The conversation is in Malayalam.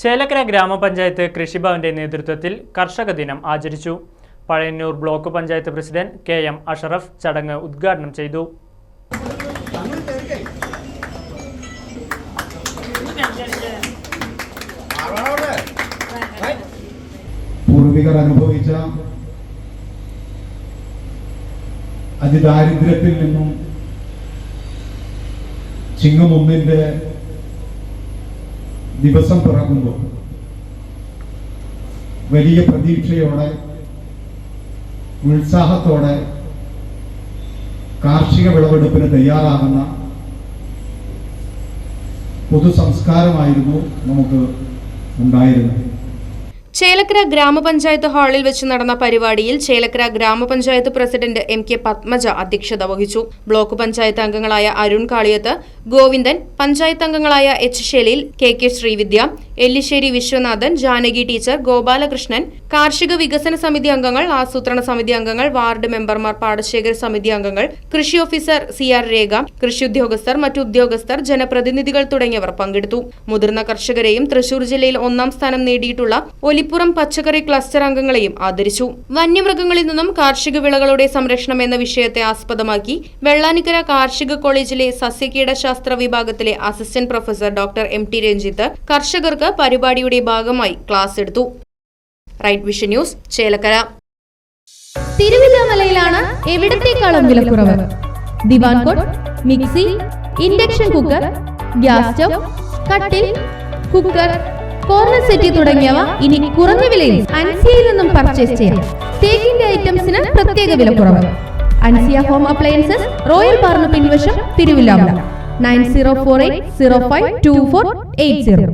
ചേലക്കര ഗ്രാമപഞ്ചായത്ത് കൃഷിഭവന്റെ നേതൃത്വത്തിൽ കർഷക ദിനം ആചരിച്ചു. Pazhayannur block panchayat president K M Ashraf ചടങ്ങ് ഉദ്ഘാടനം ചെയ്തു. പൂർവികർ അനുഭവിച്ച അതിദാരിദ്ര്യത്തിൽ നിന്നും ചിങ്ങമൊന്നിന്റെ ദിവസം പിറക്കുമ്പോൾ വലിയ പ്രതീക്ഷയോടെ ഉത്സാഹത്തോടെ കാർഷിക വിളവെടുപ്പിന് തയ്യാറാകുന്ന പൊതു സംസ്കാരമായിരുന്നു നമുക്ക് ഉണ്ടായിരുന്നത്. ചേലക്കര ഗ്രാമപഞ്ചായത്ത് ഹാളിൽ വെച്ച് നടന്ന പരിപാടിയിൽ ചേലക്കര ഗ്രാമപഞ്ചായത്ത് പ്രസിഡന്റ് എം കെ പത്മജ അധ്യക്ഷത വഹിച്ചു. ബ്ലോക്ക് പഞ്ചായത്ത് അംഗങ്ങളായ അരുൺ കാളിയത്ത് ഗോവിന്ദൻ പഞ്ചായത്ത് അംഗങ്ങളായ H Shaleel K K Sreevidya Ellissery Viswanathan Janaki teacher Gopalakrishnan കാർഷിക വികസന സമിതി അംഗങ്ങൾ ആസൂത്രണ സമിതി അംഗങ്ങൾ വാർഡ് മെമ്പർമാർ പാടശേഖര സമിതി അംഗങ്ങൾ കൃഷി ഓഫീസർ സി ആർ രേഖ കൃഷി ഉദ്യോഗസ്ഥർ മറ്റു ഉദ്യോഗസ്ഥർ ജനപ്രതിനിധികൾ തുടങ്ങിയവർ പങ്കെടുത്തു. മുതിർന്ന കർഷകരെയും തൃശൂർ ജില്ലയിൽ ഒന്നാം സ്ഥാനം നേടിയിട്ടുള്ള ഒലിപ്പുറം പച്ചക്കറി ക്ലസ്റ്റർ അംഗങ്ങളെയും ആദരിച്ചു. വന്യമൃഗങ്ങളിൽ നിന്നും കാർഷിക വിളകളുടെ സംരക്ഷണം എന്ന വിഷയത്തെ ആസ്പദമാക്കി വെള്ളാനിക്കര കാർഷിക കോളേജിലെ സസ്യകീടശാസ്ത്ര വിഭാഗത്തിലെ assistant professor doctor M T Ranjith കർഷകർക്ക് പരിപാടിയുടെ ഭാഗമായി ക്ലാസ് എടുത്തു. Right Vision News Chelakkara. തിരുവില്ലാമലയിലാണ് എവിടത്തേക്കാളും വിലക്കുറവ് divan cot mixie induction cooker gas stove കട്ടിൽ കുക്കർ കോർണർ സെറ്റി തുടങ്ങിയവ ഇനി കുറഞ്ഞ വിലയിൽ അൻസിയയിൽ നിന്നും പർച്ചേസ് ചെയ്യാം. തേക്കിന്റെ ഐറ്റംസിന് പ്രത്യേക വിലക്കുറവ്. അൻസിയ ഹോം അപ്ലയൻസസ് റോയൽ പാർന്ന് പിൻവശം Thiruvilwamala. Nine zero four eight zero five two four eight zero.